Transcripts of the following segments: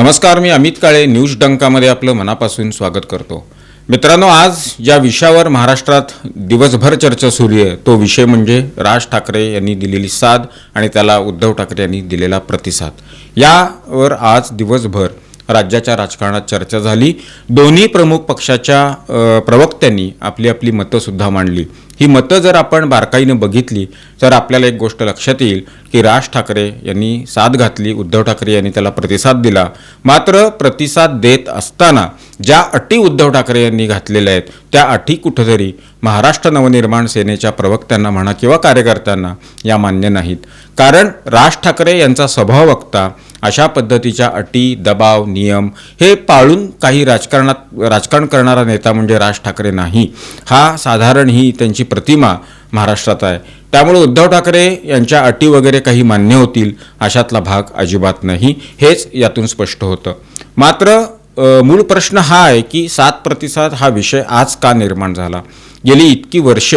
नमस्कार मी अमित काळे न्यूज डंकामध्ये आपलं मनापासून स्वागत करतो. मित्रांनो आज ज्या विषयावर महाराष्ट्रात दिवसभर चर्चा सुरू आहे. तो विषय म्हणजे राज ठाकरे यांनी दिलेली साथ आणि त्याला उद्धव ठाकरे यांनी दिलेला प्रतिसाद. यावर आज दिवसभर राज्याच्या राजकारणात चर्चा झाली. दोन्ही प्रमुख पक्षाच्या प्रवक्त्यांनी आपली आपली मतंसुद्धा मांडली. ही मतं जर आपण बारकाईनं बघितली तर आपल्याला एक गोष्ट लक्षात येईल की राज ठाकरे यांनी साथ घातली उद्धव ठाकरे यांनी त्याला प्रतिसाद दिला. मात्र प्रतिसाद देत असताना ज्या अटी उद्धव ठाकरे यांनी घातलेल्या आहेत त्या अटी कुठंतरी महाराष्ट्र नवनिर्माण सेनेच्या प्रवक्त्यांना म्हणा किंवा कार्यकर्त्यांना या मान्य नाहीत. कारण राज ठाकरे यांचा स्वभाव वक्ता अशा पद्धतीच्या अटी दबाव नियम हे पाळून काही राजकारणात राजकारण करणारा नेता म्हणजे राज ठाकरे नाही. हा साधारण ही त्यांची प्रतिमा महाराष्ट्रात आहे. त्यामुळे उद्धव ठाकरे यांच्या अटी वगैरे काही मान्य होतील अशातला भाग अजिबात नाही. हेच यातून स्पष्ट होतं. मात्र मूळ प्रश्न हा आहे की सात प्रतिसाद हा विषय आज का निर्माण झाला? गेली इतकी वर्ष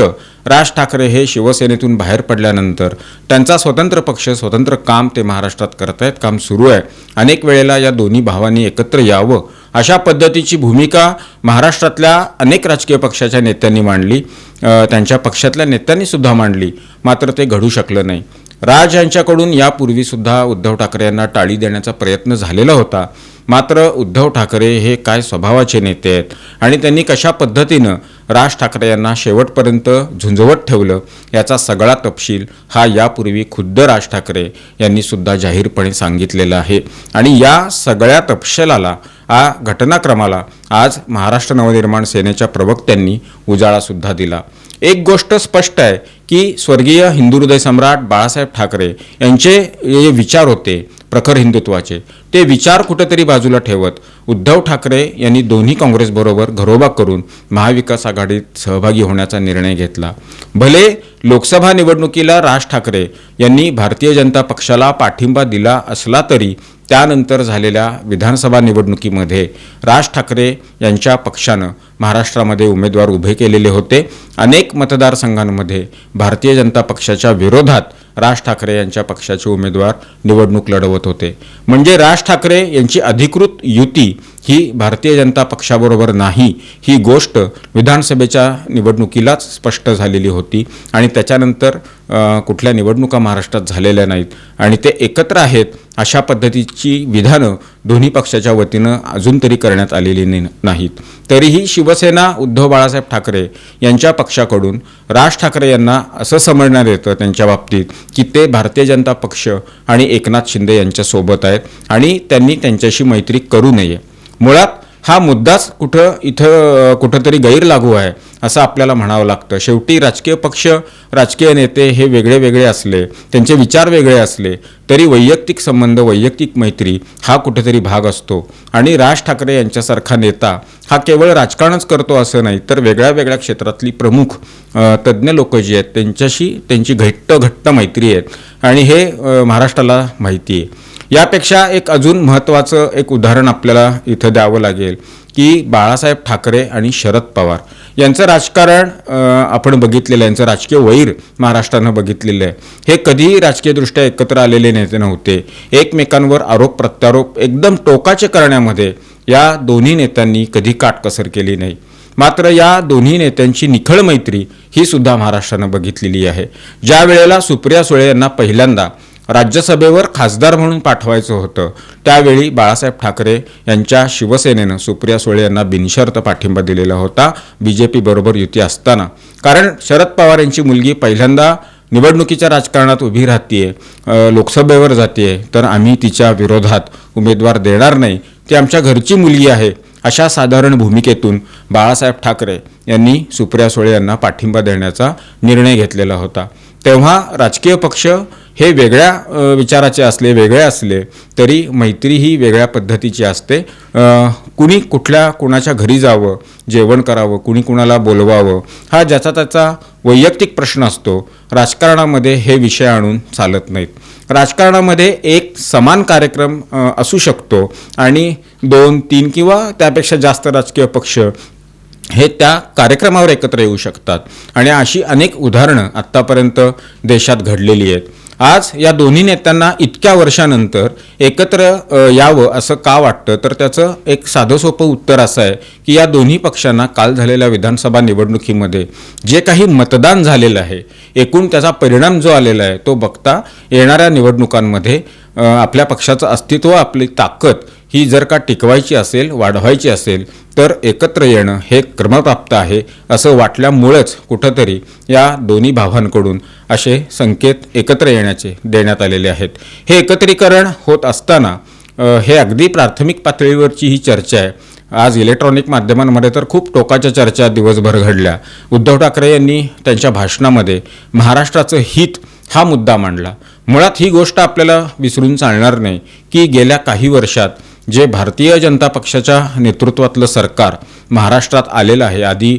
राज ठाकरे हे शिवसेनेतून बाहेर पडल्यानंतर त्यांचा स्वतंत्र पक्ष स्वतंत्र काम ते महाराष्ट्रात करतायत काम सुरू आहे. अनेक वेळेला या दोन्ही भावांनी एकत्र यावं अशा पद्धतीची भूमिका महाराष्ट्रातल्या अनेक राजकीय पक्षाच्या नेत्यांनी मांडली. त्यांच्या पक्षातल्या नेत्यांनी सुद्धा मांडली. मात्र ते घडू शकलं नाही. राज यांच्याकडून यापूर्वीसुद्धा उद्धव ठाकरे यांना टाळी देण्याचा प्रयत्न झालेला होता. मात्र उद्धव ठाकरे हे काय स्वभावाचे नेते आहेत आणि त्यांनी कशा पद्धतीनं राज ठाकरे यांना शेवटपर्यंत झुंजवत ठेवलं याचा सगळा तपशील हा यापूर्वी खुद्द राज ठाकरे यांनीसुद्धा जाहीरपणे सांगितलेला आहे. आणि या सगळ्या तपशिलाला आ घटनाक्रमाला आज महाराष्ट्र नवनिर्माण सेनेच्या प्रवक्त्यांनी उजाळासुद्धा दिला. एक गोष्ट स्पष्ट आहे की स्वर्गीय हिंदू हृदय सम्राट बाळासाहेब ठाकरे यांचे जे विचार होते प्रखर हिंदुत्वाचे ते विचार कुठेतरी बाजूला ठेवत उद्धव ठाकरे यांनी दोन्ही काँग्रेसबरोबर घरोबा करून महाविकास आघाडीत सहभागी होण्याचा निर्णय घेतला. भले लोकसभा निवडणुकीला राज ठाकरे यांनी भारतीय जनता पक्षाला पाठिंबा दिला असला तरी त्यानंतर झालेल्या विधानसभा निवडणुकीमध्ये राज ठाकरे यांच्या पक्षानं महाराष्ट्रामध्ये उमेदवार उभे केलेले होते. अनेक मतदारसंघांमध्ये भारतीय जनता पक्षाच्या विरोधात राज ठाकरे यांच्या पक्षाचे उमेदवार निवडणूक लढवत होते. म्हणजे राज ठाकरे यांची अधिकृत युती ही भारतीय जनता पक्षाबरोबर नाही ही गोष्ट विधानसभेच्या निवडणुकीलाच स्पष्ट झालेली होती आणि त्याच्यानंतर कुठल्या निवडणुका महाराष्ट्रात झालेल्या नाहीत. आणि ते एकत्र आहेत अशा पद्धतीची विधानं दोन्ही पक्षाच्या वतीनं अजून तरी करण्यात आलेली नाहीत. तरीही शिवसेना उद्धव बाळासाहेब ठाकरे यांच्या पक्षाकडून राज ठाकरे यांना असं समजण्यात येतं त्यांच्या बाबतीत की ते भारतीय जनता पक्ष आणि एकनाथ शिंदे यांच्यासोबत आहेत आणि त्यांनी त्यांच्याशी मैत्री करू नये. मुळात हा मुद्दाच कुठं इथं कुठंतरी गैर लागू आहे असं आपल्याला म्हणावं लागतं. शेवटी राजकीय पक्ष राजकीय नेते हे वेगळे वेगळे असले त्यांचे विचार वेगळे असले तरी वैयक्तिक संबंध वैयक्तिक मैत्री हा कुठेतरी भाग असतो. आणि राज ठाकरे यांच्यासारखा नेता हा केवळ राजकारणच करतो असं नाही तर वेगळ्या वेगळ्या क्षेत्रातली प्रमुख तज्ज्ञ लोक जी आहेत त्यांच्याशी त्यांची घट्ट घट्ट मैत्री आहेत आणि हे महाराष्ट्राला माहिती आहे. यापेक्षा एक अजून महत्त्वाचं एक उदाहरण आपल्याला इथं द्यावं लागेल की बाळासाहेब ठाकरे आणि शरद पवार यांचं राजकारण आपण बघितलेलं आहे. यांचं राजकीय वैर महाराष्ट्रानं बघितलेलं आहे. हे कधीही राजकीयदृष्ट्या एकत्र आलेले नेते नव्हते. एकमेकांवर आरोप प्रत्यारोप एकदम टोकाचे करण्यामध्ये या दोन्ही नेत्यांनी कधी काटकसर केली नाही. मात्र या दोन्ही नेत्यांची निखळ मैत्री ही सुद्धा महाराष्ट्रानं बघितलेली आहे. ज्या वेळेला सुप्रिया सुळे यांना पहिल्यांदा राज्यसभेवर खासदार म्हणून पाठवायचं होतं. त्यावेळी बाळासाहेब ठाकरे यांच्या शिवसेनेनं सुप्रिया सुळे यांना बिनशर्त पाठिंबा दिलेला होता. बी जे पीबरोबर युती असताना. कारण शरद पवार यांची मुलगी पहिल्यांदा निवडणुकीच्या राजकारणात उभी राहतीये लोकसभेवर जाते तर आम्ही तिच्या विरोधात उमेदवार देणार नाही. ती आमच्या घरची मुलगी आहे अशा साधारण भूमिकेतून बाळासाहेब ठाकरे यांनी सुप्रिया सुळे यांना पाठिंबा देण्याचा निर्णय घेतलेला होता. तेव्हा राजकीय पक्ष हे वेगळ्या विचाराचे असले वेगळे असले तरी मैत्री ही वेगळ्या पद्धतीची असते. कुणी कुठल्या कुणाच्या घरी जावं जेवण करावं कुणी कुणाला बोलवावं हा ज्याचा त्याचा वैयक्तिक प्रश्न असतो. राजकारणामध्ये हे विषय आणून चालत नाहीत. राजकारणामध्ये एक समान कार्यक्रम असू शकतो आणि दोन तीन किंवा त्यापेक्षा जास्त राजकीय पक्ष हे त्या कार्यक्रमावर एकत्र येऊ शकतात. आणि अशी अनेक उदाहरणं आत्तापर्यंत देशात घडलेली आहेत. आज या दोन्ही नेत्यांना इतक्या वर्षानंतर एकत्र यावं असं का वाटतं? तर त्याचं एक साधं सोपं उत्तर असं आहे की या दोन्ही पक्षांना काल झालेल्या विधानसभा निवडणुकीमध्ये जे काही मतदान झालेलं आहे एकूण त्याचा परिणाम जो आलेला आहे तो बघता येणाऱ्या निवडणुकांमध्ये आपल्या पक्षाचं अस्तित्व आपली ताकद ही जर का टिकवायची असेल वाढवायची असेल तर एकत्र येणं हे क्रमप्राप्त आहे असं वाटल्यामुळंच कुठंतरी या दोन्ही भावांकडून असे संकेत एकत्र येण्याचे देण्यात आलेले आहेत. हे एकत्रीकरण होत असताना हे अगदी प्राथमिक पातळीवरची ही चर्चा आहे. आज इलेक्ट्रॉनिक माध्यमांमध्ये तर खूप टोकाच्या चर्चा दिवसभर घडल्या. उद्धव ठाकरे यांनी त्यांच्या भाषणामध्ये महाराष्ट्राचं हित हा मुद्दा मांडला. मुळात ही गोष्ट आपल्याला विसरून चालणार नाही की गेल्या काही वर्षात जे भारतीय जनता पक्षाच्या नेतृत्वातलं सरकार महाराष्ट्रात आलेलं आहे. आधी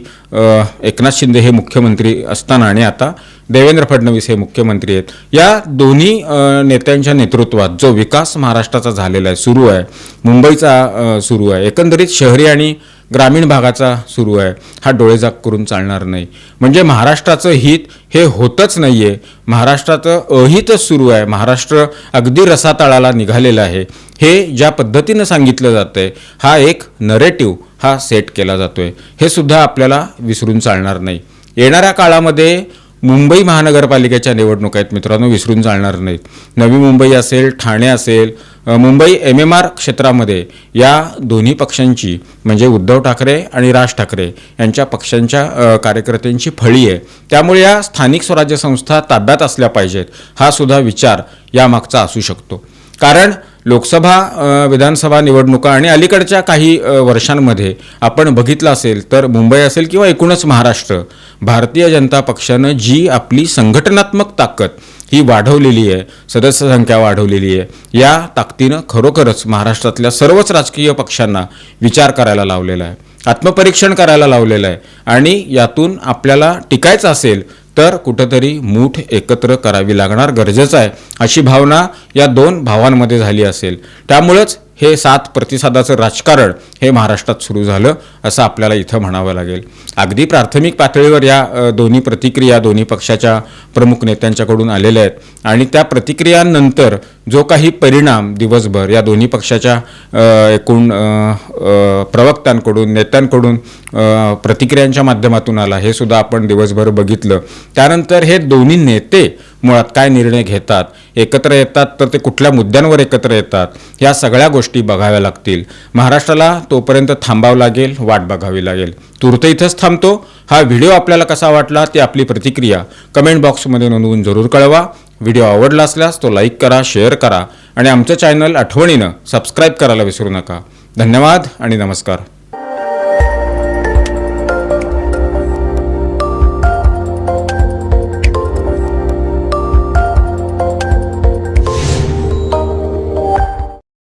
एकनाथ शिंदे हे मुख्यमंत्री असताना आणि आता देवेंद्र फडणवीस हे मुख्यमंत्री आहेत. या दोन्ही नेत्यांच्या नेतृत्वात जो विकास महाराष्ट्राचा झालेला आहे सुरू आहे मुंबईचा सुरू आहे एकंदरीत शहरी आणि ग्रामीण भागाचा सुरू आहे हा डोळेजाग करून चालणार नाही. म्हणजे महाराष्ट्राचं हित हे होतच नाही आहे महाराष्ट्राचं अहितच सुरू आहे. महाराष्ट्र अगदी रसातळाला निघालेलं आहे. हे ज्या पद्धतीनं सांगितलं जातं आहे हा एक नरेटिव्ह हा सेट केला जातो आहे हे सुद्धा आपल्याला विसरून चालणार नाही. येणाऱ्या काळामध्ये मुंबई महानगरपालिकेच्या निवडणुका आहेत मित्रांनो विसरून चालणार नाहीत. नवी मुंबई असेल ठाणे असेल मुंबई एम एम आर क्षेत्रामध्ये या दोन्ही पक्षांची म्हणजे उद्धव ठाकरे आणि राज ठाकरे यांच्या पक्षांच्या कार्यकर्त्यांची फळी आहे. त्यामुळे या स्थानिक स्वराज्य संस्था ताब्यात असल्या पाहिजेत हा सुद्धा विचार यामागचा असू शकतो. कारण लोकसभा विधानसभा निवडणुका आणि अलीकडच्या काही वर्षांमध्ये आपण बघितलं असेल तर मुंबई असेल किंवा एकूणच महाराष्ट्र भारतीय जनता पक्षानं जी आपली संघटनात्मक ताकद ही वाढवलेली आहे सदस्य संख्या वाढवलेली आहे या ताकदीनं खरोखरच महाराष्ट्रातल्या सर्वच राजकीय पक्षांना विचार करायला लावलेला आहे आत्मपरीक्षण करायला लावलेलं आहे आणि यातून आपल्याला टिकायचं असेल तर कुठंतरी मूठ एकत्र करावी लागणार गरजेचं आहे अशी भावना या दोन भावांमध्ये झाली असेल. त्यामुळंच हे सात प्रतिसादाचं राजकारण हे महाराष्ट्रात सुरू झालं असं आपल्याला इथं म्हणावं लागेल. अगदी प्राथमिक पातळीवर या दोन्ही प्रतिक्रिया दोन्ही पक्षाच्या प्रमुख नेत्यांच्याकडून आलेल्या आहेत. आणि त्या प्रतिक्रियांनंतर जो काही परिणाम दिवसभर या दोन्ही पक्षाच्या एकूण प्रवक्त्यांकडून नेत्यांकडून प्रतिक्रियांच्या माध्यमातून आला हे सुद्धा आपण दिवसभर बघितलं. त्यानंतर हे दोन्ही नेते मुळात काय निर्णय घेतात? एकत्र येतात तर ते कुठल्या मुद्द्यांवर एकत्र येतात? या सगळ्या गोष्टी बघाव्या लागतील. महाराष्ट्राला तोपर्यंत थांबावं लागेल वाट बघावी लागेल. तूर्त इथंच थांबतो. हा व्हिडिओ आपल्याला कसा वाटला ती आपली प्रतिक्रिया. कमेंट बॉक्समध्ये नोंदवून जरूर कळवा. व्हिडिओ आवडला असल्यास तो लाईक करा शेअर करा आणि आमचं चॅनल आठवणीनं सबस्क्राईब करायला विसरू नका. धन्यवाद आणि नमस्कार.